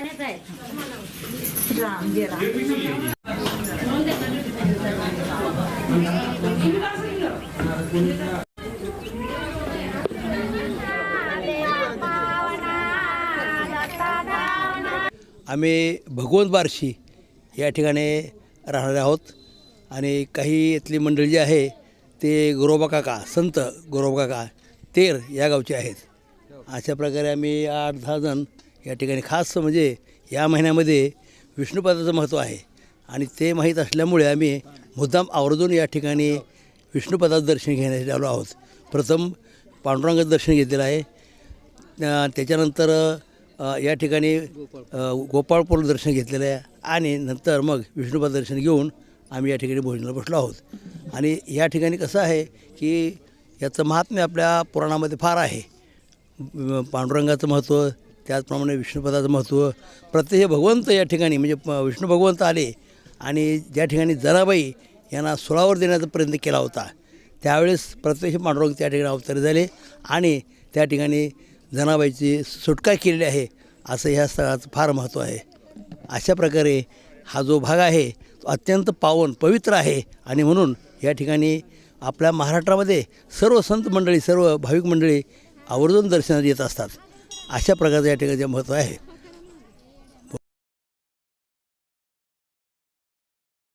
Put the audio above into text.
पाण्यात आहे राम जय राम. आम्ही भगवंत बारशी या ठिकाणी राहणारे आहोत. आणि काही इथली मंडळी जी आहे ते गोरोबा काका संत गोरोबा काका तेर या गावचे आहेत. अशा प्रकारे आम्ही आठ दहा जण या ठिकाणी खास म्हणजे या महिन्यामध्ये विष्णुपदाचं महत्त्व आहे. आणि ते माहीत असल्यामुळे आम्ही मुद्दाम आवर्जून या ठिकाणी विष्णुपदाचं दर्शन घेण्यासाठी आलो आहोत. प्रथम पांडुरंगाचं दर्शन घेतलेलं आहे. त्याच्यानंतर या ठिकाणी गोपाळपूर दर्शन घेतलेलं आहे. आणि नंतर मग विष्णुपद दर्शन घेऊन आम्ही या ठिकाणी भोजनाला बसलो आहोत. आणि या ठिकाणी कसं आहे की याचं महात्म्य आपल्या पुराणामध्ये फार आहे. पांडुरंगाचं महत्त्व त्याचप्रमाणे विष्णुपदाचं महत्त्व प्रत्यक्ष भगवंत या ठिकाणी म्हणजे प- विष्णू भगवंत आले आणि ज्या ठिकाणी जराबाई यांना सुरावर देण्याचा प्रयत्न केला होता त्यावेळेस प्रत्यक्ष पांडुरंग त्या ठिकाणी अवतार झाले आणि त्या ठिकाणी जनाबाईची सुटका केलेली आहे असं ह्या स्थळाचं फार महत्त्व आहे. अशा प्रकारे हा जो भाग आहे तो अत्यंत पावन पवित्र आहे आणि म्हणून या ठिकाणी आपल्या महाराष्ट्रामध्ये सर्व संत मंडळी सर्व भाविक मंडळी आवर्जून दर्शनात येत असतात. अशा प्रकारचं या ठिकाणी महत्त्व आहे.